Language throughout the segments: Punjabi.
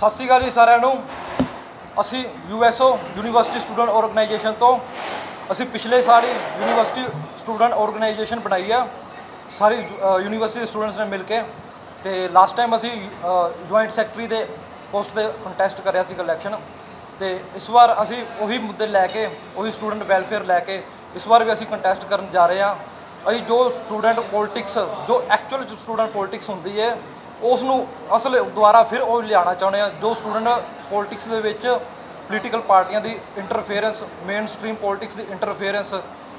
ਸਤਿ ਸ਼੍ਰੀ ਅਕਾਲ ਜੀ ਸਾਰਿਆਂ ਨੂੰ। ਅਸੀਂ ਯੂਐਸਓ ਯੂਨੀਵਰਸਿਟੀ ਸਟੂਡੈਂਟ ਆਰਗੇਨਾਈਜੇਸ਼ਨ ਤੋਂ ਅਸੀਂ ਪਿਛਲੇ ਸਾਲ ਯੂਨੀਵਰਸਿਟੀ ਸਟੂਡੈਂਟ ਆਰਗੇਨਾਈਜੇਸ਼ਨ ਬਣਾਈ ਆ। ਸਾਰੀ ਯੂਨੀਵਰਸਿਟੀ ਦੇ ਸਟੂਡੈਂਟਸ ਨੇ ਮਿਲ ਕੇ ਤੇ ਲਾਸਟ ਟਾਈਮ ਅਸੀਂ ਜੁਆਇੰਟ ਸੈਕਟਰੀ ਦੇ ਪੋਸਟ ਦੇ ਕੰਟੈਸਟ ਕਰਿਆ ਸੀ ਇਲੈਕਸ਼ਨ ਤੇ ਇਸ ਵਾਰ ਅਸੀਂ ਉਹੀ ਮੁੱਦੇ ਲੈ ਕੇ, ਉਹੀ ਸਟੂਡੈਂਟ ਵੈਲਫੇਅਰ ਲੈ ਕੇ ਇਸ ਵਾਰ ਵੀ ਅਸੀਂ ਕੰਟੈਸਟ ਕਰਨ ਜਾ ਰਹੇ ਹਾਂ। ਅਸੀਂ ਜੋ ਸਟੂਡੈਂਟ ਪੋਲਿਟਿਕਸ ਜੋ ਐਕਚੁਅਲ ਸਟੂਡੈਂਟ ਪੋਲਿਟਿਕਸ ਹੁੰਦੀ ਹੈ ਉਸ ਨੂੰ ਅਸਲ ਦੁਆਰਾ ਫਿਰ ਉਹ ਲਿਆਉਣਾ ਚਾਹੁੰਦੇ ਆ, ਜੋ ਸਟੂਡੈਂਟ ਪੋਲਿਟਿਕਸ ਦੇ ਵਿੱਚ ਪੋਲੀਟੀਕਲ ਪਾਰਟੀਆਂ ਦੀ ਇੰਟਰਫੇਰੈਂਸ ਮੇਨ ਸਟ੍ਰੀਮ ਪੋਲਿਟਿਕਸ ਦੀ ਇੰਟਰਫੇਰੈਂਸ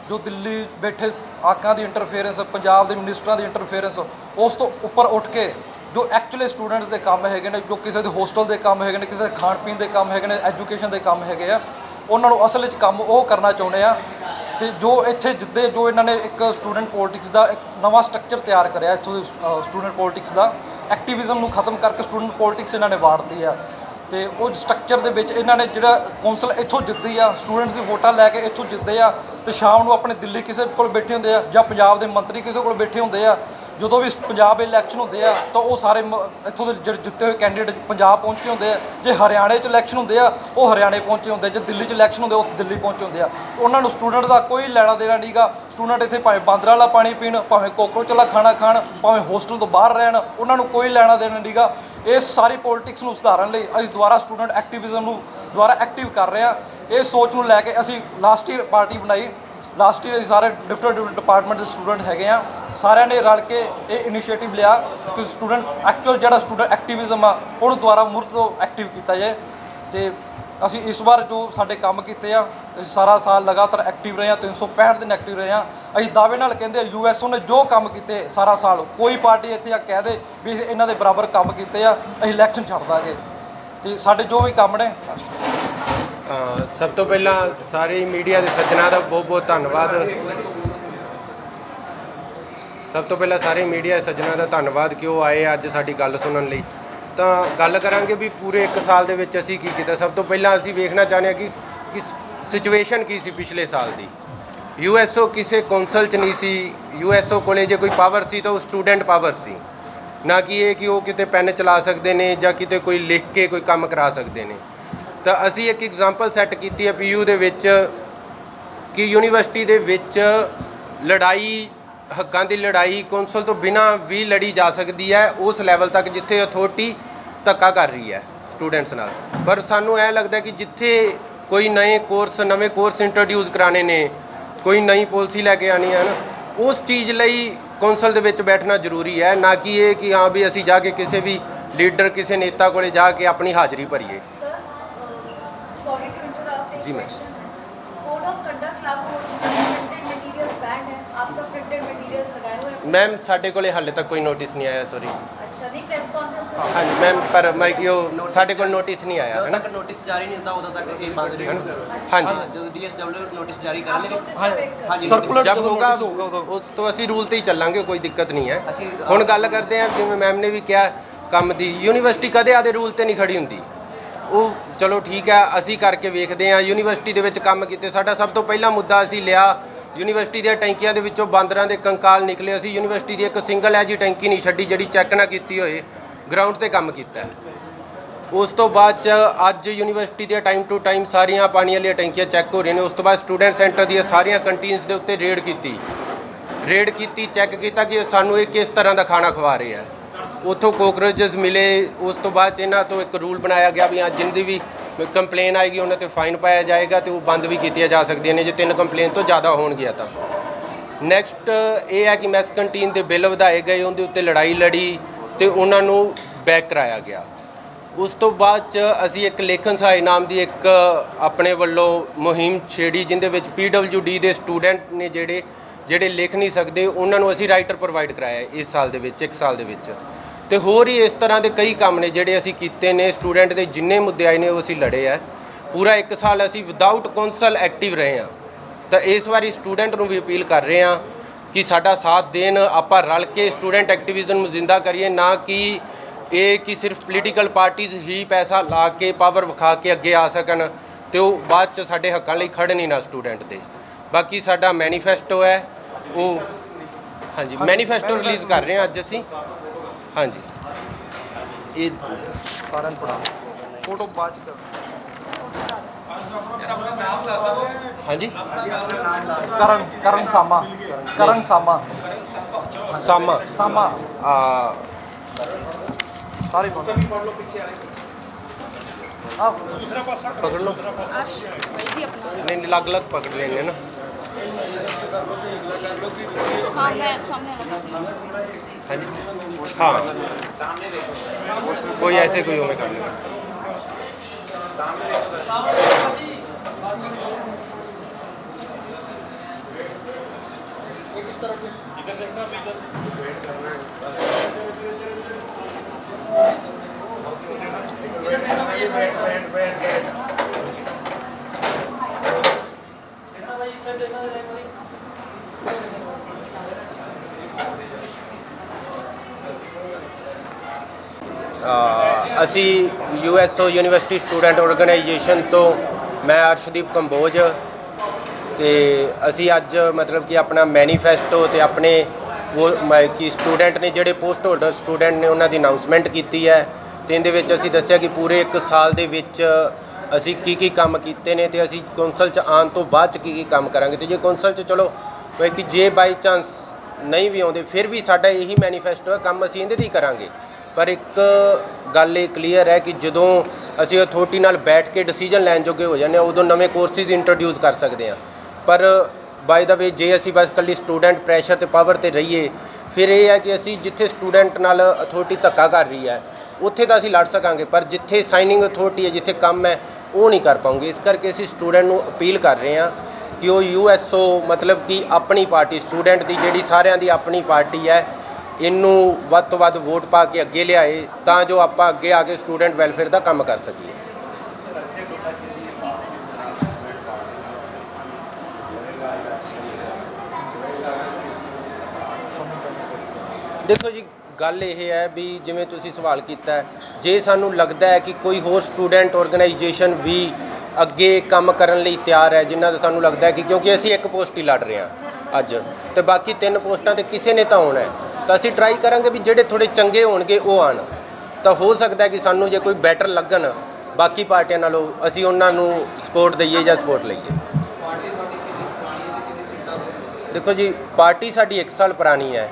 ਜੋ ਦਿੱਲੀ ਬੈਠੇ ਆਕਾਂ ਦੀ ਇੰਟਰਫੇਰੈਂਸ ਪੰਜਾਬ ਦੇ ਮਿਨਿਸਟਰਾਂ ਦੀ ਇੰਟਰਫੇਰੈਂਸ ਉਸ ਤੋਂ ਉੱਪਰ ਉੱਠ ਕੇ ਜੋ ਐਕਚੁਅਲੀ ਸਟੂਡੈਂਟਸ ਦੇ ਕੰਮ ਹੈਗੇ ਨੇ, ਜੋ ਕਿਸੇ ਦੇ ਹੋਸਟਲ ਦੇ ਕੰਮ ਹੈਗੇ ਨੇ, ਕਿਸੇ ਦੇ ਖਾਣ ਪੀਣ ਦੇ ਕੰਮ ਹੈਗੇ ਨੇ ਐਜੂਕੇਸ਼ਨ ਦੇ ਕੰਮ ਹੈਗੇ ਆ, ਉਹਨਾਂ ਨੂੰ ਅਸਲ ਵਿੱਚ ਕੰਮ ਉਹ ਕਰਨਾ ਚਾਹੁੰਦੇ ਆ ਤੇ ਜੋ ਇੱਥੇ ਜਿੱਦੇ ਜੋ ਇਹਨਾਂ ਨੇ ਇੱਕ ਸਟੂਡੈਂਟ ਪੋਲਿਟਿਕਸ ਦਾ ਇੱਕ ਨਵਾਂ ਸਟਰਕਚਰ ਤਿਆਰ ਕਰਿਆ, ਇੱਥੋਂ ਦੇ ਸਟੂਡੈਂਟ ਪੋਲਿਟਿਕਸ ਦਾ ਐਕਟਿਵਿਜ਼ਮ ਨੂੰ ਖਤਮ ਕਰਕੇ ਸਟੂਡੈਂਟ ਪੋਲਿਟਿਕਸ ਇਹਨਾਂ ਨੇ ਵਾੜਤੀ ਆ। ਤੇ ਉਹ ਸਟਰਕਚਰ ਦੇ ਵਿੱਚ ਇਹਨਾਂ ਨੇ ਜਿਹੜਾ ਕੌਂਸਲ ਇੱਥੋਂ ਜਿੱਤਦੀ ਆ ਸਟੂਡੈਂਟਸ ਦੀ ਵੋਟਾਂ ਲੈ ਕੇ ਇੱਥੋਂ ਜਿੱਤਦੇ ਆ ਤੇ ਸ਼ਾਮ ਨੂੰ ਆਪਣੇ ਦਿੱਲੀ ਕਿਸੇ ਕੋਲ ਬੈਠੇ ਹੁੰਦੇ ਆ ਜਾਂ ਪੰਜਾਬ ਦੇ ਮੰਤਰੀ ਕਿਸੇ ਕੋਲ ਬੈਠੇ ਹੁੰਦੇ ਆ ਜਦੋਂ ਵੀ ਪੰਜਾਬ ਇਲੈਕਸ਼ਨ ਹੁੰਦੇ ਆ ਤਾਂ ਉਹ ਸਾਰੇ ਮ- ਇੱਥੋਂ ਦੇ ਜਿਹੜੇ ਜਿੱਤੇ ਹੋਏ ਕੈਂਡੀਡੇਟ ਪੰਜਾਬ ਪਹੁੰਚੇ ਹੁੰਦੇ ਆ। ਜੇ ਹਰਿਆਣੇ 'ਚ ਇਲੈਕਸ਼ਨ ਹੁੰਦੇ ਆ ਉਹ ਹਰਿਆਣੇ ਪਹੁੰਚੇ ਹੁੰਦੇ ਆ। ਜੇ ਦਿੱਲੀ 'ਚ ਇਲੈਕਸ਼ਨ ਹੁੰਦੇ ਆ, ਉਹ ਦਿੱਲੀ ਪਹੁੰਚੇ ਹੁੰਦੇ ਆ। ਉਹਨਾਂ ਨੂੰ ਸਟੂਡੈਂਟ ਦਾ ਕੋਈ ਲੈਣਾ ਦੇਣਾ ਨਹੀਂਗਾ ਸਟੂਡੈਂਟ ਇੱਥੇ ਭਾਵੇਂ ਬਾਂਦਰਾਂ ਵਾਲਾ ਪਾਣੀ ਪੀਣ ਭਾਵੇਂ ਕੋਕਰੋਚ ਵਾਲਾ ਖਾਣਾ ਖਾਣ ਭਾਵੇਂ ਹੋਸਟਲ ਤੋਂ ਬਾਹਰ ਰਹਿਣ ਉਹਨਾਂ ਨੂੰ ਕੋਈ ਲੈਣਾ ਦੇਣਾ ਨਹੀਂਗਾ ਇਸ ਸਾਰੀ ਪੋਲਿਟਿਕਸ ਨੂੰ ਸੁਧਾਰਨ ਲਈ ਅਸੀਂ ਦੁਬਾਰਾ ਸਟੂਡੈਂਟ ਐਕਟਿਵਿਜ਼ਮ ਨੂੰ ਦੁਬਾਰਾ ਐਕਟਿਵ ਕਰ ਰਹੇ ਹਾਂ ਇਹ ਸੋਚ ਨੂੰ ਲੈ ਕੇ ਅਸੀਂ ਲਾਸਟ ਈਅਰ ਪਾਰਟੀ ਬਣਾਈ। ਲਾਸਟ ਈਅਰ ਅਸੀਂ ਸਾਰੇ ਡਿਫਰੈਂਟ ਡਿਪਾਰਟਮੈਂਟ ਦੇ ਸਟੂਡੈਂਟ ਹੈਗੇ ਆ। ਸਾਰਿਆਂ ਨੇ ਰਲ ਕੇ ਇਹ ਇਨੀਸ਼ੀਏਟਿਵ ਲਿਆ ਕਿ ਸਟੂਡੈਂਟ ਐਕਚੁਅਲ ਜਿਹੜਾ ਸਟੂਡੈਂਟ ਐਕਟਿਵਿਜ਼ਮ ਆ, ਉਹਨੂੰ ਦੁਬਾਰਾ ਮੁੜ ਤੋਂ ਐਕਟਿਵ ਕੀਤਾ ਜਾਏ। ਤੇ ਅਸੀਂ ਇਸ ਵਾਰ ਜੋ ਸਾਡੇ ਕੰਮ ਕੀਤੇ ਆ, ਅਸੀਂ ਸਾਰਾ ਸਾਲ ਲਗਾਤਾਰ ਐਕਟਿਵ ਰਹੇ ਆ 365 ਦਿਨ ਐਕਟਿਵ ਰਹੇ ਆ। ਅਸੀਂ ਦਾਅਵੇ ਨਾਲ ਕਹਿੰਦੇ ਯੂ ਆ ਓ ਨੇ ਜੋ ਕੰਮ ਕੀਤੇ ਸਾਰਾ ਸਾਲ, ਕੋਈ ਪਾਰਟੀ ਇੱਥੇ ਆ ਕਹਿ ਦੇ ਵੀ ਅਸੀਂ ਇਹਨਾਂ ਦੇ ਬਰਾਬਰ ਕੰਮ ਕੀਤੇ ਆ, ਅਸੀਂ ਇਲੈਕਸ਼ਨ ਛੱਡ ਦਾਂਗੇ। ਤੇ ਸਾਡੇ ਜੋ ਵੀ ਕੰਮ ਨੇ ਹਾਂ ਸਭ ਤੋਂ ਪਹਿਲਾਂ ਸਾਰੇ ਮੀਡੀਆ ਦੇ ਸੱਜਣਾ ਦਾ ਬਹੁਤ ਬਹੁਤ ਧੰਨਵਾਦ। ਸਭ ਤੋਂ ਪਹਿਲਾਂ ਸਾਰੇ ਮੀਡੀਆ ਦੇ ਸੱਜਣਾ ਦਾ ਧੰਨਵਾਦ ਕਿ ਉਹ ਆਏ ਅੱਜ ਸਾਡੀ ਗੱਲ ਸੁਣਨ ਲਈ। ਤਾਂ ਗੱਲ ਕਰਾਂਗੇ ਵੀ ਪੂਰੇ 1 ਸਾਲ ਦੇ ਵਿੱਚ ਅਸੀਂ ਕੀ ਕੀਤਾ। ਸਭ ਤੋਂ ਪਹਿਲਾਂ ਅਸੀਂ ਵੇਖਣਾ ਚਾਹੁੰਦੇ ਹਾਂ ਕਿ ਕਿ ਸਿਚੁਏਸ਼ਨ ਕੀ ਸੀ ਪਿਛਲੇ ਸਾਲ ਦੀ। ਯੂਐਸਓ ਕਿਸੇ ਕੌਂਸਲ ਚ ਨਹੀਂ ਸੀ। ਯੂਐਸਓ ਕੋਲੇ ਜੇ ਕੋਈ ਪਾਵਰ ਸੀ ਤਾਂ ਉਹ ਸਟੂਡੈਂਟ ਪਾਵਰ ਸੀ। ਨਾ ਕਿ ਇਹ ਕਿ ਉਹ ਕਿਤੇ ਪੈਨ ਚਲਾ ਸਕਦੇ ਨੇ ਜਾਂ ਕਿਤੇ ਕੋਈ ਲਿਖ ਕੇ ਕੋਈ ਕੰਮ ਕਰਾ ਸਕਦੇ ਨੇ। ਤਾਂ ਅਸੀਂ ਇੱਕ ਐਗਜ਼ਾਮਪਲ ਸੈੱਟ ਕੀਤੀ ਹੈ ਪੀਯੂ ਦੇ ਵਿੱਚ ਕਿ ਯੂਨੀਵਰਸਿਟੀ ਦੇ ਵਿੱਚ ਲੜਾਈ, ਹੱਕਾਂ ਦੀ ਲੜਾਈ ਕੌਂਸਲ ਤੋਂ ਬਿਨਾਂ ਵੀ ਲੜੀ ਜਾ ਸਕਦੀ ਹੈ, ਉਸ ਲੈਵਲ ਤੱਕ ਜਿੱਥੇ ਅਥਾਰਟੀ ਧੱਕਾ ਕਰ ਰਹੀ ਹੈ ਸਟੂਡੈਂਟਸ ਨਾਲ। ਪਰ ਸਾਨੂੰ ਇਹ ਲੱਗਦਾ ਕਿ ਜਿੱਥੇ ਕੋਈ ਨਵੇਂ ਕੋਰਸ ਨਵੇਂ ਕੋਰਸ ਇੰਟਰੋਡਿਊਸ ਕਰਾਣੇ ਨੇ, ਕੋਈ ਨਈ ਪਾਲਿਸੀ ਲੈ ਕੇ ਆਣੀ ਹੈ ਨਾ, ਉਸ ਚੀਜ਼ ਲਈ ਕੌਂਸਲ ਦੇ ਵਿੱਚ ਬੈਠਣਾ ਜ਼ਰੂਰੀ ਹੈ, ਨਾ ਕਿ ਇਹ ਕਿ ਹਾਂ ਵੀ ਅਸੀਂ ਜਾ ਕੇ ਕਿਸੇ ਵੀ ਲੀਡਰ ਕਿਸੇ ਨੇਤਾ ਕੋਲੇ ਜਾ ਕੇ ਆਪਣੀ ਹਾਜ਼ਰੀ ਭਰੀਏ। सर सॉरी टू इंटरप्ट एक जी, मैम। क्वेश्चन है कोड ऑफ कंडक्ट लागू हो चुका है प्रिंटेड मटेरियल्स बैंड है आप सब प्रिंटेड मटेरियल्स लगाए हुए हैं ਮੈਮ ਸਾਡੇ ਕੋਲੇ ਹਾਲੇ ਤੱਕ ਕੋਈ ਨੋਟਿਸ ਨਹੀਂ ਆਇਆ ਸੌਰੀ अच्छा नहीं प्रेस कॉन्फ्रेंस में ਹਾਂਜੀ ਮੈਮ ਪਰ ਮੈਂ ਕਿ ਉਹ ਸਾਡੇ ਕੋਲ ਨੋਟਿਸ ਨਹੀਂ ਆਇਆ ਹੈ ਜਦੋਂ ਨਾ ਤੱਕ ਨੋਟਿਸ ਜਾਰੀ ਨਹੀਂ ਹੁੰਦਾ ਉਦੋਂ ਤੱਕ ਇਹ ਬੰਦ ਨਹੀਂ ਹੋਊਗਾ ਹਾਂਜੀ ਜਦੋਂ ਡੀਐਸਡਬਲਯੂ ਨੋਟਿਸ ਜਾਰੀ आप ਕਰਨਗੇ नोटिस का वेट कर ਹਾਂਜੀ Circular ਜਦ ਜਦੋਂ ਹੋਗਾ notice ਹੋਊਗਾ ਉਦੋਂ। ਉਸ ਤੋਂ ਅਸੀਂ ਰੂਲ ਤੇ ਹੀ ਚੱਲਾਂਗੇ ਕੋਈ ਦਿੱਕਤ ਨਹੀਂ ਹੈ ਅਸੀਂ ਹੁਣ ਗੱਲ ਕਰਦੇ ਹਾਂ ਜਿਵੇਂ ਮੈਮ ਨੇ ਵੀ ਕਿਹਾ ਕੰਮ ਦੀ ਯੂਨੀਵਰਸਿਟੀ ਕਦੇ ਆਦੇ ਰੂਲ ਤੇ ਨਹੀਂ ਖੜੀ ਹੁੰਦੀ ਉਹ ਚਲੋ ਠੀਕ ਹੈ, ਅਸੀਂ ਕਰਕੇ ਵੇਖਦੇ ਹਾਂ। ਯੂਨੀਵਰਸਿਟੀ ਦੇ ਵਿੱਚ ਕੰਮ ਕੀਤੇ। ਸਾਡਾ ਸਭ ਤੋਂ ਪਹਿਲਾ ਮੁੱਦਾ ਅਸੀਂ ਲਿਆ। ਯੂਨੀਵਰਸਿਟੀ ਦੀਆਂ ਟੈਂਕੀਆਂ ਦੇ ਵਿੱਚੋਂ ਬਾਂਦਰਾਂ ਦੇ ਕੰਕਾਲ ਨਿਕਲੇ। ਅਸੀਂ ਯੂਨੀਵਰਸਿਟੀ ਦੀ ਇੱਕ ਸਿੰਗਲ ਐਜੀ ਟੈਂਕੀ ਨਹੀਂ ਛੱਡੀ, ਜਿਹੜੀ ਚੈੱਕ ਨਾ ਕੀਤੀ ਹੋਏ ਗਰਾਊਂਡ ਤੇ ਕੰਮ ਕੀਤਾ। ਉਸ ਤੋਂ ਬਾਅਦ ਚ ਅੱਜ ਯੂਨੀਵਰਸਿਟੀ ਦੀਆਂ ਟਾਈਮ ਟੂ ਟਾਈਮ ਸਾਰੀਆਂ ਪਾਣੀ ਵਾਲੀਆਂ ਟੈਂਕੀਆਂ ਚੈੱਕ ਹੋ ਰਹੀਆਂ ਨੇ। ਉਸ ਤੋਂ ਬਾਅਦ ਸਟੂਡੈਂਟ ਸੈਂਟਰ ਦੀਆਂ ਸਾਰੀਆਂ ਕੰਟੀਨਸ ਦੇ ਉੱਤੇ ਰੇਡ ਕੀਤੀ। ਰੇਡ ਕੀਤੀ, ਚੈੱਕ ਕੀਤਾ ਕਿ ਸਾਨੂੰ ਇਹ ਕਿਸ ਤਰ੍ਹਾਂ ਦਾ ਖਾਣਾ ਖਵਾ ਰਹੇ ਆ। ਉੱਥੋਂ ਕੋਕਰੋਚਸ ਮਿਲੇ, ਉਸ ਤੋਂ ਬਾਅਦ 'ਚ ਇਹਨਾਂ ਤੋਂ ਇੱਕ ਰੂਲ ਬਣਾਇਆ ਗਿਆ ਵੀ ਹਾਂ ਜਿੰਦੀ ਵੀ ਕੰਪਲੇਨ ਆਏਗੀ, ਉਹਨਾਂ ਤੇ ਫਾਈਨ ਪਾਇਆ ਜਾਏਗਾ ਤੇ ਉਹ ਬੰਦ ਵੀ ਕੀਤੀਆਂ ਜਾ ਸਕਦੀਆਂ ਨੇ, ਜੇ ਤਿੰਨ ਕੰਪਲੇਨ ਤੋਂ ਜ਼ਿਆਦਾ ਹੋਣਗੀਆਂ ਤਾਂ। ਨੈਕਸਟ ਇਹ ਹੈ ਕਿ ਮੈਸ ਕੰਟੀਨ ਦੇ ਬਿੱਲ ਵਧਾਏ ਗਏ, ਉਹਦੇ ਉੱਤੇ ਲੜਾਈ ਲੜੀ ਤੇ ਉਹਨਾਂ ਨੂੰ ਬੈਕ ਕਰਾਇਆ ਗਿਆ। ਉਸ ਤੋਂ ਬਾਅਦ ਚ ਅਸੀਂ ਇੱਕ ਲੇਖਨ ਸਹਾਇ ਨਾਮ ਦੀ ਇੱਕ ਆਪਣੇ ਵੱਲੋਂ ਮੁਹਿੰਮ ਛੇੜੀ, ਜਿੰਦੇ ਵਿੱਚ ਡੀ ਦੇ ਸਟੂਡੈਂਟ ਨੇ ਜਿਹੜੇ ਜਿਹੜੇ ਲਿਖ ਨਹੀਂ ਸਕਦੇ, ਉਹਨਾਂ ਨੂੰ ਅਸੀਂ ਰਾਈਟਰ ਪ੍ਰੋਵਾਈਡ ਕਰਾਇਆ ਇਸ ਸਾਲ ਦੇ ਵਿੱਚ, ਇੱਕ ਸਾਲ ਦੇ ਵਿੱਚ। ਤੇ ਹੋਰ ਹੀ ਇਸ ਤਰ੍ਹਾਂ ਦੇ ਕਈ ਕੰਮ ਨੇ ਜਿਹੜੇ ਅਸੀਂ ਕੀਤੇ ਨੇ, ਸਟੂਡੈਂਟ ਦੇ ਜਿੰਨੇ ਮੁੱਦੇ ਆਏ ਨੇ ਉਹ ਅਸੀਂ ਲੜੇ ਆ। ਪੂਰਾ ਇੱਕ ਸਾਲ ਅਸੀਂ ਵਿਦਆਊਟ ਕੌਂਸਲ ਐਕਟਿਵ ਰਹੇ ਹਾਂ ਤਾਂ ਇਸ ਵਾਰੀ ਸਟੂਡੈਂਟ ਨੂੰ ਵੀ ਅਪੀਲ ਕਰ ਰਹੇ ਹਾਂ ਕਿ ਸਾਡਾ ਸਾਥ ਦੇਣ, ਆਪਾਂ ਰਲ ਕੇ ਸਟੂਡੈਂਟ ਐਕਟਿਵਿਜ਼ਮ ਨੂੰ ਜ਼ਿੰਦਾ ਕਰੀਏ, ਨਾ ਕਿ ਇਹ ਕਿ ਸਿਰਫ ਪੋਲੀਟੀਕਲ ਪਾਰਟੀਆਂ ਹੀ ਪੈਸਾ ਲਾ ਕੇ ਪਾਵਰ ਵਿਖਾ ਕੇ ਅੱਗੇ ਆ ਸਕਣ ਤੇ ਉਹ ਬਾਅਦ ਚ ਸਾਡੇ ਹੱਕਾਂ ਲਈ ਖੜਨ ਹੀ ਨਾ ਸਟੂਡੈਂਟ ਦੇ। ਬਾਕੀ ਸਾਡਾ ਮੈਨੀਫੈਸਟੋ ਹੈ, ਉਹ ਹਾਂਜੀ ਮੈਨੀਫੈਸਟੋ ਰਿਲੀਜ਼ ਕਰ ਰਹੇ ਹਾਂ ਅੱਜ ਅਸੀਂ। ਹਾਂਜੀ। ਇਹ ਸਾਰਿਆਂ ਨੂੰ ਪੜਾ ਫੋਟੋ ਬਾਅਦ ਚ ਕਰ। ਹਾਂਜੀ। ਕਰਨ ਕਰਨ ਸਾਮਾ ਕਰਨ ਸਾਮਾ। ਸਾਮਾ। ਸਾਮਾ। ਆ। ਸਾਰੇ ਫੋਟੋ ਆ ਪਕੜ ਲਓ। ਨਹੀਂ ਨਹੀਂ ਅਲੱਗ ਅਲੱਗ ਪਕੜ ਲੈਣੇ ਨਾ। हाँ जी हाँ कोई ऐसे कोई हमें कर लेगा इधर देखना इधर वेट करना है ਅਸੀਂ ਯੂਐਸਓ ਯੂਨੀਵਰਸਿਟੀ ਸਟੂਡੈਂਟ ਆਰਗੇਨਾਈਜੇਸ਼ਨ ਤੋਂ ਮੈਂ ਅਰਸ਼ਦੀਪ ਕੰਬੋਜ ਤੇ ਅਸੀਂ ਅੱਜ ਮਤਲਬ ਕਿ ਆਪਣਾ ਮੈਨੀਫੈਸਟੋ ਤੇ ਆਪਣੇ ਉਹ ਮ- ਕਿ ਸਟੂਡੈਂਟ ਨੇ ਜਿਹੜੇ ਪੋਸਟ ਹੋਲਡਰ ਸਟੂਡੈਂਟ ਨੇ ਉਹਨਾਂ ਦੀ ਅਨਾਉਂਸਮੈਂਟ ਕੀਤੀ ਹੈ ਤੇ ਇਹਦੇ ਵਿੱਚ ਅਸੀਂ ਦੱਸਿਆ ਕਿ ਪੂਰੇ 1 ਸਾਲ ਦੇ ਵਿੱਚ ਅਸੀਂ ਕੀ ਕੀ ਕੰਮ ਕੀਤੇ ਨੇ ਤੇ ਅਸੀਂ ਕੌਂਸਲ ਚ ਆਉਣ ਤੋਂ ਬਾਅਦ ਚ ਕੀ ਕੀ ਕੰਮ ਕਰਾਂਗੇ ਤੇ ਜੇ ਕੌਂਸਲ ਚ ਚਲੋ ਕਿ ਜੇ ਬਾਈ ਚਾਂਸ ਨਹੀਂ ਵੀ ਆਉਂਦੇ, ਫਿਰ ਵੀ ਸਾਡਾ ਇਹੀ ਮੈਨੀਫੈਸਟੋ ਹੈ, ਕੰਮ ਅਸੀਂ ਇਹਦੇ ਤੇ ਹੀ ਕਰਾਂਗੇ। ਪਰ ਇੱਕ ਗੱਲ ਇਹ ਕਲੀਅਰ ਹੈ ਕਿ ਜਦੋਂ ਅਸੀਂ ਅਥਾਰਟੀ ਨਾਲ ਬੈਠ ਕੇ ਡਿਸੀਜਨ ਲੈਣ ਜੋਗੇ ਹੋ ਜਾਂਦੇ ਹਾਂ, ਉਦੋਂ ਨਵੇਂ ਕੋਰਸਿਸ ਇੰਟਰੋਡਿਊਸ ਕਰ ਸਕਦੇ ਹਾਂ। ਪਰ ਬਾਈ ਦਾ ਵੇ ਜੇ ਅਸੀਂ ਬਸ ਕੱਲੀ ਸਟੂਡੈਂਟ ਪ੍ਰੈਸ਼ਰ ਤੇ ਪਾਵਰ ਤੇ ਰਹੀਏ, ਫਿਰ ਇਹ ਹੈ ਕਿ ਅਸੀਂ ਜਿੱਥੇ ਸਟੂਡੈਂਟ ਨਾਲ ਅਥਾਰਟੀ ਧੱਕਾ ਕਰ ਰਹੀ ਹੈ, ਉੱਥੇ ਤਾਂ ਅਸੀਂ ਲੜ ਸਕਾਂਗੇ, ਪਰ ਜਿੱਥੇ ਸਾਈਨਿੰਗ ਅਥਾਰਟੀ ਹੈ, ਜਿੱਥੇ ਕੰਮ ਹੈ, ਉਹ ਨਹੀਂ ਕਰ ਪਾਉਂਗੇ। ਇਸ ਕਰਕੇ ਅਸੀਂ ਸਟੂਡੈਂਟ ਨੂੰ ਅਪੀਲ ਕਰ ਰਹੇ ਹਾਂ ਕਿ ਉਹ ਯੂਐਸਓ ਮਤਲਬ ਕਿ ਆਪਣੀ ਪਾਰਟੀ ਸਟੂਡੈਂਟ ਦੀ ਜਿਹੜੀ ਸਾਰਿਆਂ ਦੀ ਆਪਣੀ ਪਾਰਟੀ ਹੈ ਇਹਨੂੰ ਵੱਧ ਤੋਂ ਵੱਧ ਵੋਟ ਪਾ ਕੇ ਅੱਗੇ ਲਿਆਏ ਤਾਂ ਜੋ ਆਪਾਂ ਅੱਗੇ ਆ ਕੇ ਸਟੂਡੈਂਟ ਵੈਲਫੇਅਰ ਦਾ ਕੰਮ ਕਰ ਸਕੀਏ। ਦੇਖੋ ਜੀ, ਗੱਲ ਇਹ ਹੈ ਵੀ ਜਿਵੇਂ ਤੁਸੀਂ ਸਵਾਲ ਕੀਤਾ ਹੈ, ਜੇ ਸਾਨੂੰ ਲੱਗਦਾ ਹੈ ਕਿ ਕੋਈ ਹੋਰ ਸਟੂਡੈਂਟ ਆਰਗੇਨਾਈਜੇਸ਼ਨ ਵੀ ਅੱਗੇ ਕੰਮ ਕਰਨ ਲਈ ਤਿਆਰ ਹੈ, ਜਿਨ੍ਹਾਂ ਦਾ ਸਾਨੂੰ ਲੱਗਦਾ ਹੈ ਕਿ ਕਿਉਂਕਿ ਅਸੀਂ ਇੱਕ ਪੋਸਟ ਹੀ ਲੜ ਰਹੇ ਹਾਂ ਅੱਜ, ਤੇ ਬਾਕੀ ਤਿੰਨ ਪੋਸਟਾਂ ਤੇ ਕਿਸੇ ਨੇ ਤਾਂ ਆਉਣਾ ਹੈ। ਤਾਂ ਅਸੀਂ ਟਰਾਈ ਕਰਾਂਗੇ ਵੀ ਜਿਹੜੇ ਥੋੜੇ ਚੰਗੇ ਹੋਣਗੇ ਉਹ ਆਣ ਤਾਂ ਹੋ ਸਕਦਾ ਕਿ ਸਾਨੂੰ ਜੇ ਕੋਈ ਬੈਟਰ ਲੱਗਣ, ਬਾਕੀ ਪਾਰਟੀਆਂ ਨਾਲੋਂ ਅਸੀਂ ਉਹਨਾਂ ਨੂੰ ਸਪੋਰਟ ਦਈਏ ਜਾਂ ਸਪੋਰਟ ਲਈਏ। ਦੇਖੋ ਜੀ, ਪਾਰਟੀ ਸਾਡੀ 1 ਸਾਲ ਪੁਰਾਣੀ ਹੈ,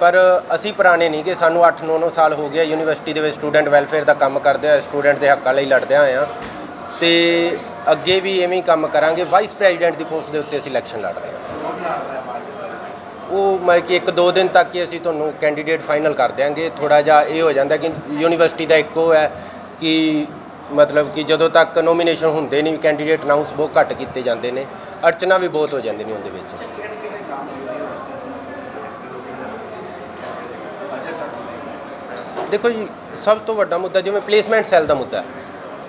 ਪਰ ਅਸੀਂ ਪੁਰਾਣੇ ਨਹੀਂ ਕਿ ਸਾਨੂੰ 8-9 ਸਾਲ ਹੋ ਗਿਆ ਯੂਨੀਵਰਸਿਟੀ ਦੇ ਵਿੱਚ ਸਟੂਡੈਂਟ ਵੈਲਫੇਅਰ ਦਾ ਕੰਮ ਕਰਦੇ ਹੋਏ ਸਟੂਡੈਂਟ ਦੇ ਹੱਕਾਂ ਲਈ ਲੜਦੇ ਹੋਏ ਆ। ਤੇ ਅੱਗੇ ਵੀ ਐਵੇਂ ਹੀ ਕੰਮ ਕਰਾਂਗੇ। ਵਾਈਸ ਪ੍ਰੈਜ਼ੀਡੈਂਟ ਦੀ ਪੋਸਟ ਦੇ ਉੱਤੇ ਅਸੀਂ ਇਲੈਕਸ਼ਨ ਲੜ ਰਹੇ ਹਾਂ। ਉਹ ਮੈਂ ਕਿ ਇੱਕ ਦੋ ਦਿਨ ਤੱਕ ਹੀ ਅਸੀਂ ਤੁਹਾਨੂੰ ਕੈਂਡੀਡੇਟ ਫਾਈਨਲ ਕਰ ਦਿਆਂਗੇ। ਥੋੜਾ ਜਿਹਾ ਇਹ ਹੋ ਜਾਂਦਾ ਕਿ ਯੂਨੀਵਰਸਿਟੀ ਦਾ ਇੱਕੋ ਹੈ ਕਿ ਮਤਲਬ ਕਿ ਜਦੋਂ ਤੱਕ ਨੋਮੀਨੇਸ਼ਨ ਹੁੰਦੇ ਨਹੀਂ ਕੈਂਡੀਡੇਟ ਅਨਾਉਂਸ ਬਹੁਤ ਘੱਟ ਕੀਤੇ ਜਾਂਦੇ ਨੇ ਅੜਚਨਾ ਵੀ ਬਹੁਤ ਹੋ ਜਾਂਦੇ ਨੇ ਉਹਦੇ ਵਿੱਚ। ਦੇਖੋ ਜੀ, ਸਭ ਤੋਂ ਵੱਡਾ ਮੁੱਦਾ ਜਿਵੇਂ ਪਲੇਸਮੈਂਟ ਸੈੱਲ ਦਾ ਮੁੱਦਾ ਹੈ।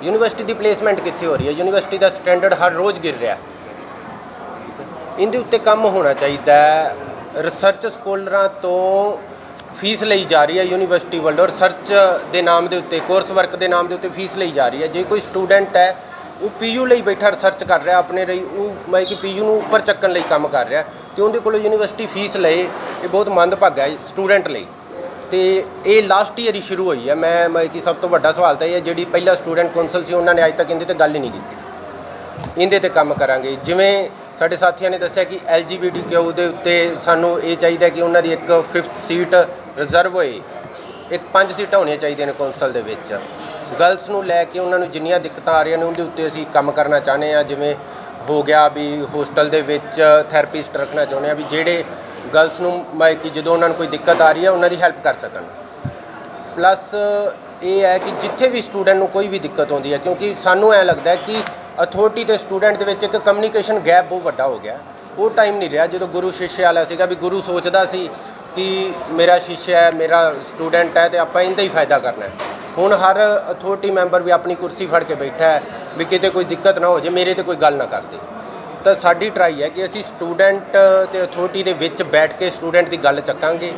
ਯੂਨੀਵਰਸਿਟੀ ਦੀ ਪਲੇਸਮੈਂਟ ਕਿੱਥੇ ਹੋ ਰਹੀ ਹੈ? ਯੂਨੀਵਰਸਿਟੀ ਦਾ ਸਟੈਂਡਰਡ ਹਰ ਰੋਜ਼ ਗਿਰ ਰਿਹਾ ਹੈ। ਇਹਦੇ ਉੱਤੇ ਕੰਮ ਹੋਣਾ ਚਾਹੀਦਾ ਹੈ। ਰਿਸਰਚ ਸਕੋਲਰਾਂ ਤੋਂ ਫੀਸ ਲਈ ਜਾ ਰਹੀ ਹੈ ਯੂਨੀਵਰਸਿਟੀ ਵੱਲੋਂ ਰਿਸਰਚ ਦੇ ਨਾਮ ਦੇ ਉੱਤੇ ਕੋਰਸ ਵਰਕ ਦੇ ਨਾਮ ਦੇ ਉੱਤੇ ਫੀਸ ਲਈ ਜਾ ਰਹੀ ਹੈ। ਜੇ ਕੋਈ ਸਟੂਡੈਂਟ ਹੈ, ਉਹ ਪੀਯੂ ਲਈ ਬੈਠਾ ਰਿਸਰਚ ਕਰ ਰਿਹਾ ਆਪਣੇ ਲਈ, ਉਹ ਮੈਂ ਕਿ ਪੀਯੂ ਨੂੰ ਉੱਪਰ ਚੱਕਣ ਲਈ ਕੰਮ ਕਰ ਰਿਹਾ ਤੇ ਉਹਦੇ ਕੋਲੋਂ ਯੂਨੀਵਰਸਿਟੀ ਫੀਸ ਲਏ, ਇਹ ਬਹੁਤ ਮੰਦਭਾਗਾ ਹੈ ਸਟੂਡੈਂਟ ਲਈ। ਤੇ ਇਹ ਲਾਸਟ ਈਅਰ ਹੀ ਸ਼ੁਰੂ ਹੋਈ ਹੈ। ਮੈਂ ਮੈਂ ਕਿ ਸਭ ਤੋਂ ਵੱਡਾ ਸਵਾਲ ਤਾਂ ਇਹ ਹੈ, ਜਿਹੜੀ ਪਹਿਲਾ ਸਟੂਡੈਂਟ ਕੌਂਸਲ ਸੀ, ਉਹਨਾਂ ਨੇ ਅੱਜ ਤੱਕ ਇਹਦੇ ਤੇ ਗੱਲ ਹੀ ਨਹੀਂ ਕੀਤੀ। ਇਹਦੇ ਤੇ ਕੰਮ ਕਰਾਂਗੇ। ਜਿਵੇਂ ਸਾਡੇ ਸਾਥੀਆਂ ਨੇ ਦੱਸਿਆ ਕਿ LGBTQ ਦੇ ਉੱਤੇ ਸਾਨੂੰ ਇਹ ਚਾਹੀਦਾ ਕਿ ਉਹਨਾਂ ਦੀ ਇੱਕ 5th ਸੀਟ ਰਿਜ਼ਰਵ ਹੋਏ। ਇੱਕ ਪੰਜ ਸੀਟਾਂ ਹੋਣੀਆਂ ਚਾਹੀਦੀਆਂ ਨੇ ਕੌਂਸਲ ਦੇ ਵਿੱਚ। ਗਰਲਸ ਨੂੰ ਲੈ ਕੇ ਉਹਨਾਂ ਨੂੰ ਜਿੰਨੀਆਂ ਦਿੱਕਤਾਂ ਆ ਰਹੀਆਂ ਨੇ, ਉਹਦੇ ਉੱਤੇ ਅਸੀਂ ਕੰਮ ਕਰਨਾ ਚਾਹੁੰਦੇ ਆ ਜਿਵੇਂ ਹੋ ਗਿਆ ਵੀ ਹੋਸਟਲ ਦੇ ਵਿੱਚ ਥੈਰੇਪਿਸਟ ਰੱਖਣਾ ਚਾਹੁੰਦੇ ਆ ਵੀ ਜਿਹੜੇ ਗਰਲਸ ਨੂੰ ਮੈਂ ਕਿ ਜਦੋਂ ਉਹਨਾਂ ਨੂੰ ਕੋਈ ਦਿੱਕਤ ਆ ਰਹੀ ਹੈ, ਉਹਨਾਂ ਦੀ ਹੈਲਪ ਕਰ ਸਕਣ। ਪਲੱਸ ਇਹ ਹੈ ਕਿ ਜਿੱਥੇ ਵੀ ਸਟੂਡੈਂਟ ਨੂੰ ਕੋਈ ਵੀ ਦਿੱਕਤ ਆਉਂਦੀ ਹੈ, ਕਿਉਂਕਿ ਸਾਨੂੰ ਐ ਲੱਗਦਾ ਕਿ ਅਥੋਰਟੀ ਤੇ ਸਟੂਡੈਂਟ ਦੇ ਵਿੱਚ ਇੱਕ ਕਮਿਊਨੀਕੇਸ਼ਨ ਗੈਪ ਬਹੁਤ ਵੱਡਾ ਹੋ ਗਿਆ। ਉਹ ਟਾਈਮ ਨਹੀਂ ਰਿਹਾ। ਜਦੋਂ ਗੁਰੂ ਸ਼ਿਸ਼ਿਆ ਵਾਲਾ ਸੀਗਾ ਵੀ ਗੁਰੂ ਸੋਚਦਾ ਸੀ ਕਿ ਮੇਰਾ ਸ਼ਿਸ਼ਿਆ ਹੈ, ਮੇਰਾ ਸਟੂਡੈਂਟ ਹੈ ਤੇ ਆਪਾਂ ਇਹਦਾ ਹੀ ਫਾਇਦਾ ਕਰਨਾ ਹੈ। ਹੁਣ ਹਰ ਅਥੋਰਟੀ ਮੈਂਬਰ ਵੀ ਆਪਣੀ ਕੁਰਸੀ ਫੜ ਕੇ ਬੈਠਾ ਹੈ ਵੀ ਕਿਤੇ ਕੋਈ ਦਿੱਕਤ ਨਾ ਹੋ ਜੇ ਮੇਰੇ ਤੇ ਕੋਈ ਗੱਲ ਨਾ ਕਰਦੇ ਤਾਂ ਸਾਡੀ ਟਰਾਈ ਹੈ ਕਿ ਅਸੀਂ ਸਟੂਡੈਂਟ ਤੇ ਅਥੋਰਟੀ ਦੇ ਵਿੱਚ ਬੈਠ ਕੇ ਸਟੂਡੈਂਟ ਦੀ ਗੱਲ ਚੱਕਾਂਗੇ।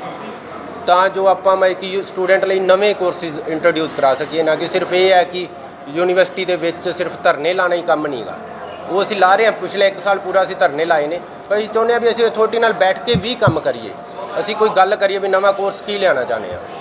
ਤਾਂ ਜੋ ਆਪਾਂ ਮੈਂ ਕਿ ਸਟੂਡੈਂਟ ਲਈ ਨਵੇਂ ਕੋਰਸਿਸ ਇੰਟਰੋਡਿਊਸ ਕਰਾ ਸਕੀਏ। ਨਾ ਕਿ ਸਿਰਫ ਇਹ ਹੈ ਕਿ ਯੂਨੀਵਰਸਿਟੀ ਦੇ ਵਿੱਚ ਸਿਰਫ ਧਰਨੇ ਲਾਣਾ ਹੀ ਕੰਮ ਨਹੀਂਗਾ ਉਹ ਅਸੀਂ ਲਾ ਰਹੇ ਹਾਂ, ਪਿਛਲੇ 1 ਸਾਲ ਪੂਰਾ ਅਸੀਂ ਧਰਨੇ ਲਾਏ ਨੇ। ਪਰ ਅਸੀਂ ਚਾਹੁੰਦੇ ਹਾਂ ਵੀ ਅਸੀਂ ਅਥਾਰਟੀ ਨਾਲ ਬੈਠ ਕੇ ਵੀ ਕੰਮ ਕਰੀਏ। ਅਸੀਂ ਕੋਈ ਗੱਲ ਕਰੀਏ ਵੀ ਨਵਾਂ ਕੋਰਸ ਕੀ ਲਿਆਉਣਾ ਚਾਹੁੰਦੇ ਹਾਂ।